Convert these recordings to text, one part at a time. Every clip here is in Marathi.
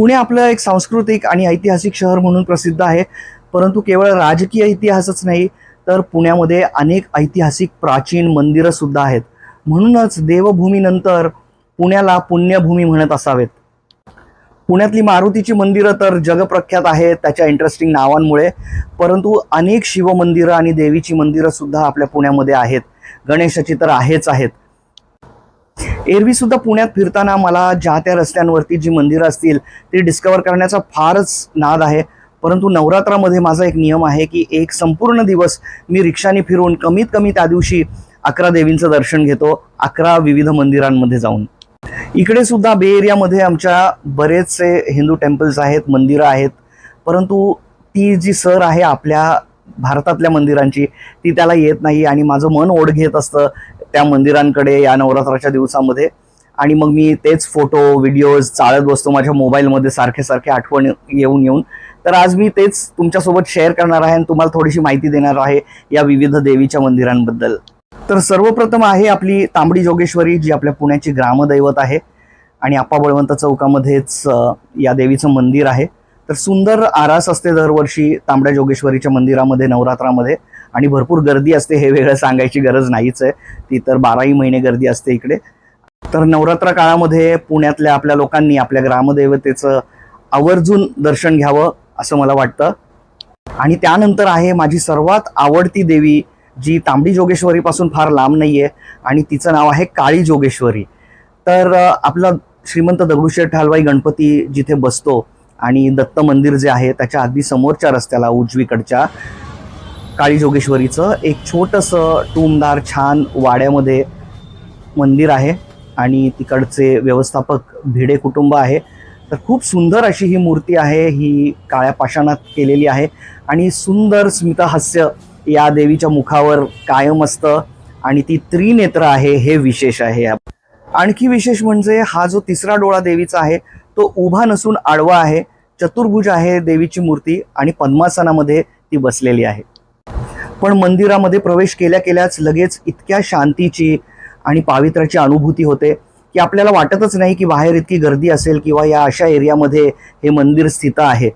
पुणे आपलं एक सांस्कृतिक आणि ऐतिहासिक शहर म्हणून प्रसिद्ध आहे. परंतु केवळ राजकीय इतिहासच नाही तर पुण्यामध्ये अनेक ऐतिहासिक प्राचीन मंदिरं सुद्धा आहेत. म्हणूनच देवभूमीनंतर पुण्याला पुण्यभूमी म्हणत असावेत. पुण्यातली मारुतीची मंदिरं तर जगप्रख्यात आहेत त्याच्या इंटरेस्टिंग नावांमुळे परंतु अनेक शिवमंदिरं आणि देवीची मंदिरं सुद्धा आपल्या पुण्यामध्ये आहेत. गणेशाची तर आहेच आहेत. एरवी सुद्धा पुण्यात फिरताना मला ज्या त्या रस्त्यांवरती जी मंदिरं असतील ती डिस्कवर करण्याचा फारच नाद आहे. परंतु नवरात्रामध्ये माझा एक नियम आहे की एक संपूर्ण दिवस मी रिक्षाने फिरून कमीत कमी त्या दिवशी अकरा देवींचं दर्शन घेतो अकरा विविध मंदिरांमध्ये जाऊन. इकडे सुद्धा बे एरियामध्ये आमच्या बरेचसे हिंदू टेम्पल्स आहेत मंदिरं आहेत. परंतु ती जी सर आहे आपल्या भारतातल्या मंदिरांची ती त्याला येत नाही आणि माझं मन ओढ घेत असतं त्या मंदिरांकडे या नवरात्राच्या दिवसामध्ये. आणि मग मी तेच फोटो व्हिडिओज चाळत बसतो माझ्या मोबाईलमध्ये सारखे सारखे आठवण येऊन येऊन. तर आज मी तेच तुमच्यासोबत शेअर करणार आहे आणि तुम्हाला थोडीशी माहिती देणार आहे या विविध देवीच्या मंदिरांबद्दल. तर सर्वप्रथम आहे आपली तांबडी जोगेश्वरी जी आपल्या पुण्याची ग्रामदैवत आहे. आणि आप्पा बळवंत चौकामध्येच या देवीचं मंदिर आहे. तर सुंदर आरास असते दरवर्षी तांबड्या जोगेश्वरीच्या मंदिरामध्ये नवरात्रामध्ये. आणि भरपूर गर्दी असते हे वेगळं सांगायची गरज नाहीच आहे. ती तर बाराही महिने गर्दी असते इकडे. तर नवरात्र काळामध्ये पुण्यातल्या आपल्या लोकांनी आपल्या ग्रामदेवतेचं आवर्जून दर्शन घ्यावं असं मला वाटतं. आणि त्यानंतर आहे माझी सर्वात आवडती देवी जी तांबडी जोगेश्वरीपासून फार लांब नाही आहे आणि तिचं नाव आहे काळी जोगेश्वरी. तर आपला श्रीमंत दगडूशेठ हलवाई गणपती जिथे बसतो आणि दत्त मंदिर जे आहे त्याच्या अगदी समोरच्या रस्त्याला उजवीकडच्या काळी जोगेश्वरीचं एक छोटंसं टूमदार छान वाड्यामध्ये मंदिर आहे आणि तिकडचे व्यवस्थापक भिडे कुटुंब आहे. तर खूप सुंदर अशी ही मूर्ती आहे ही काळ्या पाषाणात केलेली आहे आणि सुंदर स्मितहास्य या देवीच्या मुखावर कायम असतं आणि ती त्रिनेत्र आहे हे विशेष आहे. आणखी विशेष म्हणजे हा जो तिसरा डोळा देवीचा आहे तो उभा नसून आडवा आहे चतुर्भुज आहे देवीची मूर्ती आणि पद्मासनामध्ये ती बसलेली आहे. पण मंदिरामध्ये प्रवेश केल्या केल्याच लगेच इतक्या शांतीची आणि पावित्र्याची अनुभूती होते की आपल्याला वाटतच नाही की बाहेर इतकी गर्दी असेल किंवा या अशा एरियामध्ये हे मंदिर स्थित आहे.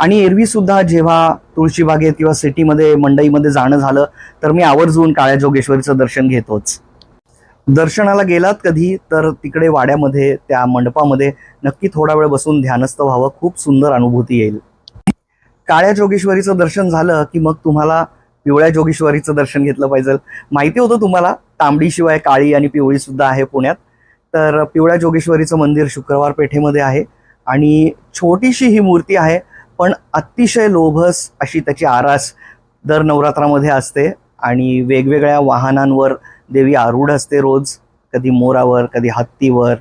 आणि एरवी सुद्धा जेव्हा तुळशीबागेत किंवा सिटीमध्ये मंडईमध्ये जाणं झालं तर मी आवर्जून काळ्या जोगेश्वरीचं दर्शन घेतोच. दर्शनाला गेलात कधी तर तिकडे वाड्यामध्ये त्या मंडपामध्ये नक्की थोडा वेळ बसून ध्यानस्थ व्हावं खूप सुंदर अनुभूती येईल. काळ्या जोगेश्वरीचं दर्शन झालं की मग तुम्हाला पिवळ्या जोगेश्वरीचं दर्शन घेतलं पाहिजे. माहिती होतं तुम्हाला तांबडीशिवाय काळी आणि पिवळी सुद्धा आहे पुण्यात. तर पिवळ्या जोगेश्वरीचं मंदिर शुक्रवार पेठेमध्ये आहे आणि छोटीशी ही मूर्ती आहे पण अतिशय लोभस अशी त्याची आरास दर नवरात्रामध्ये असते आणि वेगवेगळ्या वाहनांवर देवी आरूढ असते रोज कधी मोरावर कधी हत्तीवर.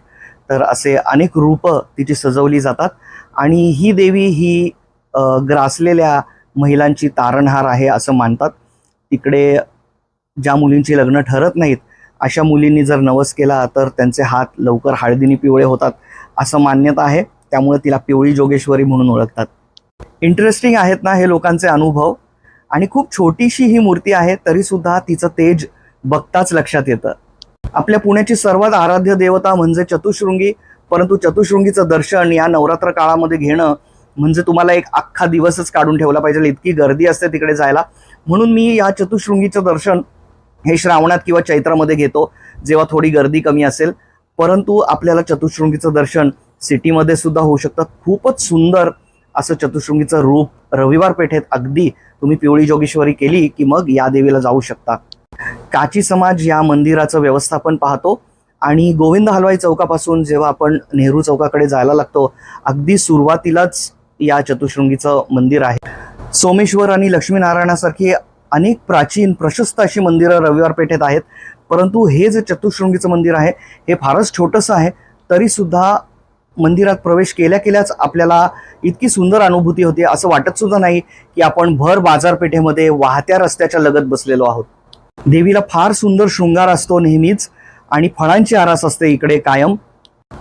तर असे अनेक रूपं तिची सजवली जातात आणि ही देवी ही ग्रासलेल्या महिलांची तारणहार आहे असं मानतात. तिकडे ज्या मुलींची लग्न ठरत नाहीत अशा मुलींनी जर नवस केला तर त्यांचे हात लवकर हळदीने पिवळे होतात असं मान्यता आहे. त्यामुळे तिला पिवळी जोगेश्वरी म्हणून ओळखतात. इंटरेस्टिंग आहेत ना हे लोकांचे अनुभव. आणि खूप छोटीशी ही मूर्ती आहे तरीसुद्धा तिचं तेज बघताच लक्षात येतं. आपल्या पुण्याची सर्वात आराध्य देवता म्हणजे चतुशृंगी परंतु चतुशृंगीचं दर्शन या नवरात्र काळामध्ये घेणं म्हणजे तुम्हाला एक अख्खा दिवसच काढून ठेवला पाहिजे. इतकी गर्दी असते तिकडे जायला. म्हणून मी या चतुशृंगीचं दर्शन हे श्रावणात किंवा चैत्रामध्ये घेतो जेव्हा थोडी गर्दी कमी असेल. परंतु आपल्याला चतुशृंगीचं दर्शन सिटीमध्ये सुद्धा होऊ शकतं. खूपच सुंदर असं चतुशृंगीचं रूप रविवार पेठेत अगदी तुम्ही पिवळी जोगेश्वरी केली की मग या देवीला जाऊ शकता. काची समाज या मंदिराचं व्यवस्थापन पाहतो आणि गोविंद हलवाई चौकापासून जेव्हा आपण नेहरू चौकाकडे जायला लागतो अगदी सुरुवातीलाच या चतुशृंगीचं मंदिर आहे. सोमेश्वर आणि लक्ष्मीनारायणासारखी अनेक प्राचीन प्रशस्त अशी मंदिरं रविवार पेठेत आहेत. परंतु हे जे चतुशृंगीचं मंदिर आहे हे फारच छोटंसं आहे. तरीसुद्धा मंदिरात प्रवेश केल्या केल्याच आपल्याला इतकी सुंदर अनुभूती होते असं वाटत सुद्धा नाही की आपण भर बाजारपेठेमध्ये वाहत्या रस्त्याच्या लगत बसलेलो आहोत. देवीला फार सुंदर शृंगार असतो नेहमीच आणि फळांची आरास असते इकडे कायम.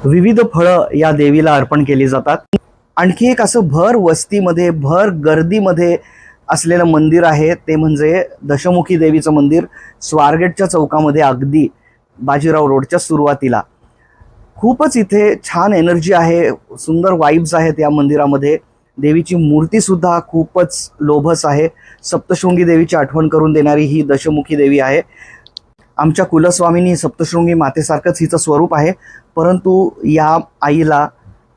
विविध फळं या देवीला अर्पण केली जातात. आणखी एक असं भर वस्तीमध्ये भर गर्दीमध्ये असलेलं मंदिर आहे ते म्हणजे दशमुखी देवीचं मंदिर स्वारगेटच्या चौकामध्ये अगदी बाजीराव रोडच्या सुरुवातीला. खूपच इथे छान एनर्जी आहे सुंदर वाईब्स आहेत या मंदिरामध्ये. देवीची मूर्तीसुद्धा खूपच लोभस आहे. सप्तशृंगी देवीची आठवण करून देणारी ही दशमुखी देवी आहे. आमच्या कुलस्वामीनी सप्तशृंगी मातेसारखंच हिचं स्वरूप आहे परंतु या आईला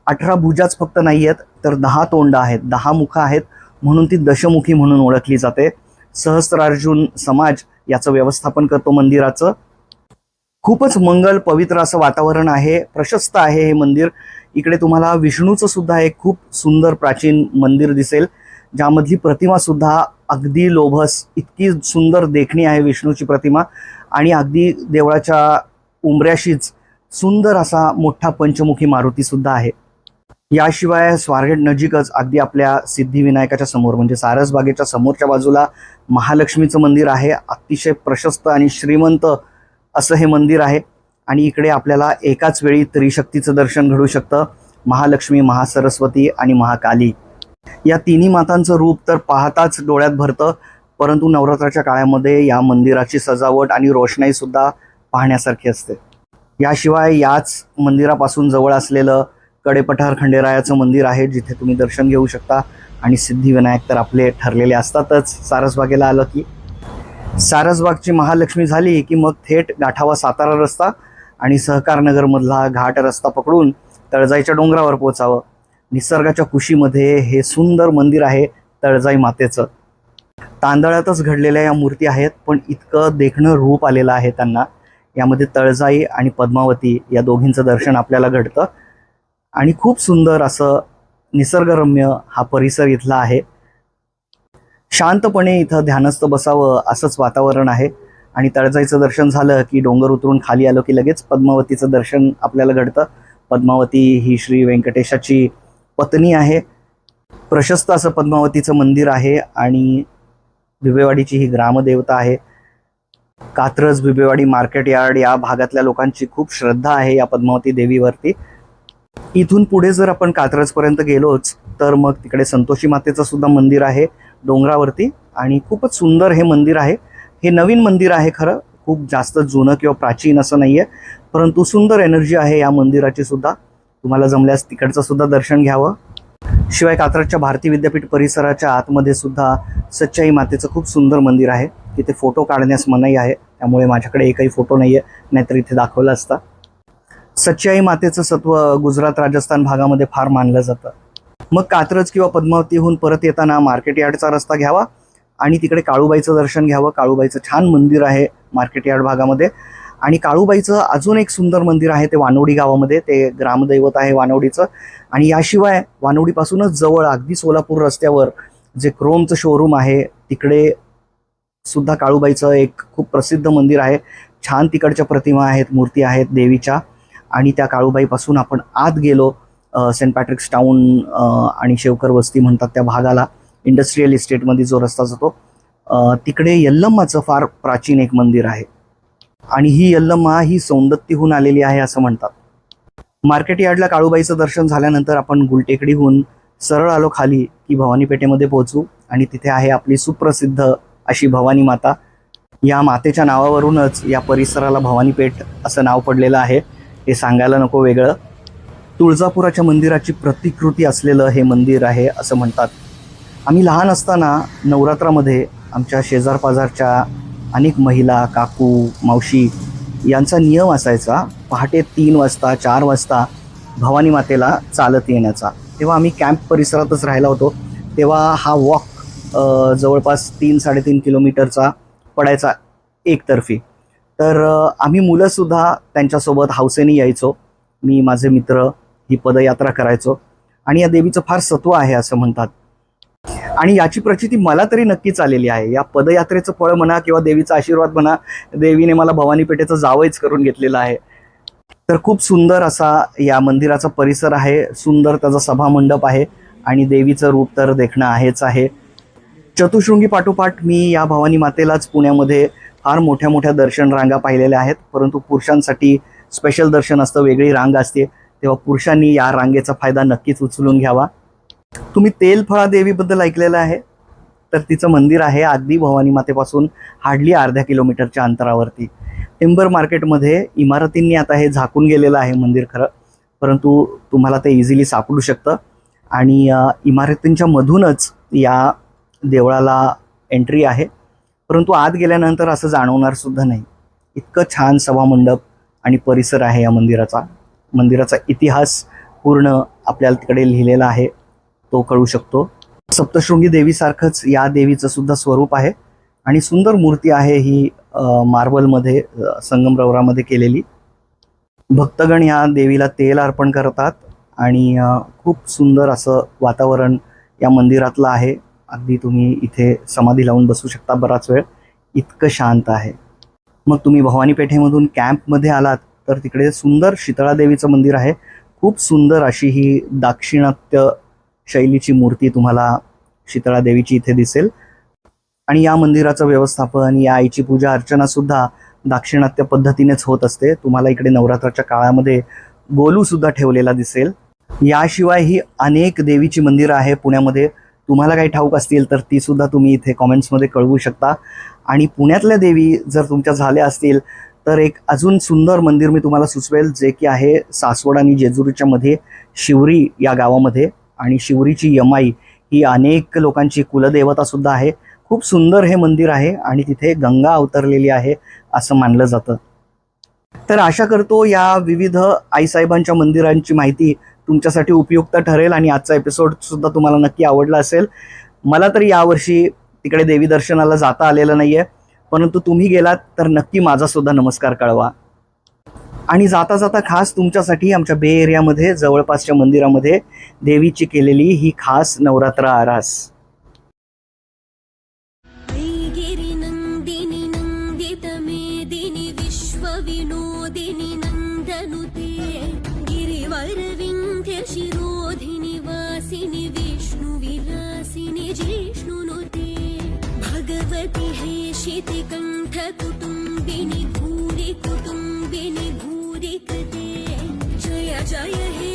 अठरा भुजाच फक्त नाही आहेत तर दहा तोंड आहेत दहा मुखं आहेत म्हणून ती दशमुखी म्हणून ओळखली जाते. सहस्त्रार्जुन समाज याचं व्यवस्थापन करतो मंदिराचं. खूपच मंगल पवित्र असं वातावरण आहे प्रशस्त आहे हे मंदिर. इकडे तुम्हाला विष्णूचं सुद्धा एक खूप सुंदर प्राचीन मंदिर दिसेल ज्यामधली प्रतिमा सुद्धा अगदी लोभस इतकी सुंदर देखणी आहे विष्णूची प्रतिमा. आणि अगदी देवळाच्या उंबऱ्याशीच सुंदर असा मोठा पंचमुखी मारुतीसुद्धा आहे. याशिवाय स्वारगेट नजीकच अगदी आपल्या सिद्धिविनायकाच्या समोर म्हणजे सारसबागेच्या समोरच्या बाजूला महालक्ष्मीचं मंदिर आहे. अतिशय प्रशस्त आणि श्रीमंत असं हे मंदिर आहे. आणि इकडे आपल्याला एकाच वेळी त्रिशक्तीचं दर्शन घडू शकतं. महालक्ष्मी महासरस्वती आणि महाकाली. या तिन्ही मातांचं रूप तर पाहताच डोळ्यात भरतं. परंतु नवरात्राच्या काळामध्ये या मंदिराची सजावट आणि रोषणाईसुद्धा पाहण्यासारखी असते. याशिवाय याच मंदिरापासून जवळ असलेलं कडेपठार खंडेरायाचं मंदिर आहे जिथे तुम्ही दर्शन घेऊ शकता. आणि सिद्धिविनायक तर आपले ठरलेले असतातच. सारसबागेला आलं की. सारसबागची महालक्ष्मी झाली की मग थेट गाठावा सातारा रस्ता आणि सहकारनगरमधला घाट रस्ता पकडून तळजाईच्या डोंगरावर पोचावं निसर्गाच्या कुशीमध्ये हे सुंदर मंदिर आहे तळजाई मातेचं. तांदळातच घडलेल्या या मूर्ती आहेत पण इतकं देखणं रूप आलेलं आहे त्यांना. यामध्ये तळजाई आणि पद्मावती या दोघींचं दर्शन आपल्याला घडतं. आणि खूप सुंदर असं निसर्गरम्य हा परिसर इथला आहे. शांतपणे इथं ध्यानस्थ बसावं असंच वातावरण आहे. आणि तळजाईचं दर्शन झालं की डोंगर उतरून खाली आलो की लगेच पद्मावतीचं दर्शन आपल्याला घडतं. पद्मावती ही श्री व्यंकटेशाची पत्नी आहे. प्रशस्त असं पद्मावतीचं मंदिर आहे आणि बिबेवाडीची ही ग्रामदेवता आहे. कात्रज बिबेवाडी मार्केट यार्ड या भागातल्या लोकांची खूप श्रद्धा आहे या पद्मावती देवीवरती. इथून पुढे जर आपण कात्रजपर्यंत गेलोच तर मग तिकडे संतोषी मातेचं सुद्धा मंदिर आहे डोंगरावरती आणि खूपच सुंदर हे मंदिर आहे. हे नवीन मंदिर आहे खरं खूप जास्त जुनं किंवा प्राचीन असं नाही आहे परंतु सुंदर एनर्जी आहे या मंदिराची सुद्धा. तुम्हाला जमल्यास तिकडचं सुद्धा दर्शन घ्यावं. शिवाय कात्रजच्या भारती विद्यापीठ परिसराच्या आतमध्ये सुद्धा सच्चाई मातेचं खूप सुंदर मंदिर आहे. तिथे फोटो काढण्यास मनाई आहे त्यामुळे माझ्याकडे एकही फोटो नाही आहे नाहीतर इथे दाखवला असता. सच्चाई मातेचं सत्व गुजरात राजस्थान भागामध्ये फार मानलं जातं. मग कात्रज किंवा पद्मावतीहून परत येताना मार्केट यार्डचा रस्ता घ्यावा आणि तिकडे काळूबाईचं दर्शन घ्यावं. काळूबाईचं छान मंदिर आहे मार्केट यार्ड भागामध्ये. आणि काळूबाईचं अजून एक सुंदर मंदिर आहे ते वानवडी गावामध्ये. ते ग्रामदैवत आहे वानवडीचं आणि याशिवाय वानवडीपासूनच जवळ अगदी सोलापूर रस्त्यावर जे क्रोमचं शोरूम आहे तिकडे सुद्धा काळूबाईचं एक खूप प्रसिद्ध मंदिर आहे. छान तिकडच्या प्रतिमा आहेत मूर्ती आहेत देवीच्या. आणि त्या काळूबाईपासून आपण आत गेलो सेंट पॅट्रिक्स टाऊन आणि शेवकर वस्ती म्हणतात त्या भागाला इंडस्ट्रीयल इस्टेटमध्ये जो रस्ता जातो तिकडे यल्लम्माचं फार प्राचीन एक मंदिर आहे. आणि ही यल्लम्मा ही सौंदत्तीहून आलेली आहे असं म्हणतात. मार्केट यार्डला काळूबाईचं दर्शन झाल्यानंतर आपण गुलटेकडीहून सरळ आलो खाली की भवानी पेठेमध्ये पोहोचू आणि तिथे आहे आपली सुप्रसिद्ध अशी भवानी माता. या मातेच्या नावावरूनच या परिसराला भवानी पेठ असं नाव पडलेलं आहे. हे सांगायला नको वेगळं. तुळजापुराच्या मंदिराची प्रतिकृती असलेलं हे मंदिर आहे असं म्हणतात. आम्ही लहान असताना नवरात्रामध्ये आमच्या शेजारपाजारच्या अनेक महिला काकू मावशी यांचा नियम असायचा पहाटे तीन वाजता चार वाजता भवानी मातेला चालत येण्याचा. तेव्हा आम्ही कॅम्प परिसरातच राहिला होतो. तेव्हा हा वॉक जवळपास तीन साडेतीन किलोमीटरचा पडायचा एकतर्फी. तर आम्ही मुलंसुद्धा त्यांच्यासोबत हौसेने यायचो. मी माझे मित्र ही पदयात्रा करायचो. आणि या देवीचं फार सत्व आहे असं म्हणतात. आणि याची प्रचिती मला तरी नक्कीच आलेली आहे. या पदयात्रेचं फळ म्हणा किंवा देवीचा आशीर्वाद म्हणा देवीने मला भवानी पेठेचं जावंच करून घेतलेलं आहे. तर खूप सुंदर असा या मंदिराचा परिसर आहे. सुंदर त्याचा सभामंडप आहे. आणि देवीचं रूप तर देखणं आहेच आहे. चतुशृंगी पाठोपाठ मी या भवानी मातेलाच पुण्यामध्ये फार मोठ्या मोठ्या दर्शन रांगा पाहिलेल्या आहेत परंतु पुरुषांसाठी स्पेशल दर्शन असतं वेगळी रांग असते. तेव्हा पुरुषांनी या रांगेचा फायदा नक्कीच उचलून घ्यावा. तुम्ही तेलफळा देवीबद्दल ऐकलेलं आहे तर तिचं मंदिर आहे अगदी भवानी मातेपासून हार्डली अर्ध्या किलोमीटरच्या अंतरावरती. टिंबर मार्केटमध्ये इमारतींनी आता हे झाकून गेलेलं आहे मंदिर खरं परंतु तुम्हाला ते इझिली सापडू शकतं. आणि इमारतींच्या मधूनच या देवळाला एंट्री आहे. परंतु आत गेल्यानंतर असं जाणवणार सुद्धा नाही. इतकं छान सभामंडप आणि परिसर आहे या मंदिराचा. मंदिराचा इतिहास पूर्ण आपल्याला तिकडे लिहिलेला आहे. तो कळू शकतो. सप्तशृंगी देवीसारखंच या देवीचं सुद्धा स्वरूप आहे. आणि सुंदर मूर्ती आहे ही मार्बलमध्ये संगमरवरामध्ये केलेली. भक्तगण या देवीला तेल अर्पण करतात आणि खूप सुंदर असं वातावरण या मंदिरातलं आहे. अगदी तुम्ही इथे समाधी लावून बसू शकता बराच वेळ. इतकं शांत आहे. मग तुम्ही भवानी पेठेमधून कॅम्पमध्ये आलात तर तिकडे सुंदर शीतळा देवीचं मंदिर आहे. खूप सुंदर अशी ही दाक्षिणात्य शैलीची मूर्ती तुम्हाला शीतळा देवीची इथे दिसेल. आणि या मंदिराचं व्यवस्थापन या आईची पूजा अर्चना सुद्धा दाक्षिणात्य पद्धतीनेच होत असते. तुम्हाला इकडे नवरात्राच्या काळामध्ये गोलू सुद्धा ठेवलेला दिसेल. याशिवाय ही अनेक देवीची मंदिरं आहे पुण्यामध्ये. तुम्हाला काही ठाऊक असतील तर ती सुद्धा तुम्ही इथे कॉमेंट्समध्ये कळवू शकता. आणि पुण्यातल्या देवी जर तुमच्या झाल्या असतील तर एक अजून सुंदर मंदिर मी तुम्हाला सुचवेल जे की आहे सासवड आणि जेजुरीच्या मध्ये शिवरी या गावामध्ये. आणि शिवरीची यमाई ही अनेक लोकांची कुलदेवता सुद्धा आहे. खूप सुंदर हे मंदिर आहे आणि तिथे गंगा अवतरलेली आहे असं मानलं जातं. तर आशा करतो या विविध आईसाहेबांच्या मंदिरांची माहिती तुमच्यासाठी उपयुक्त ठरेल आणि आजचा एपिसोडसुद्धा तुम्हाला नक्की आवडला असेल. मला तर यावर्षी तिकडे देवी दर्शनाला जाता आलेलं नाही आहे परंतु तुम्ही गेलात तर नक्की माझासुद्धा नमस्कार कळवा. आणि जाता जाता खास तुमच्यासाठी आमच्या बे एरियामध्ये जवळपासच्या मंदिरामध्ये देवीची केलेली ही खास नवरात्र आरास. ऐगिरिनन्दिनि नन्दितमेदिनि विश्वविनोदिनि गिरिवरविन्ध्यशिरोधिनि वासिनि विष्णुविलासिनि जिष्णुनुते भगवति हेशितिकण्ठकुटुम्बिनि भूरि कुटुम्बिनि भूरि कृते जय जय हे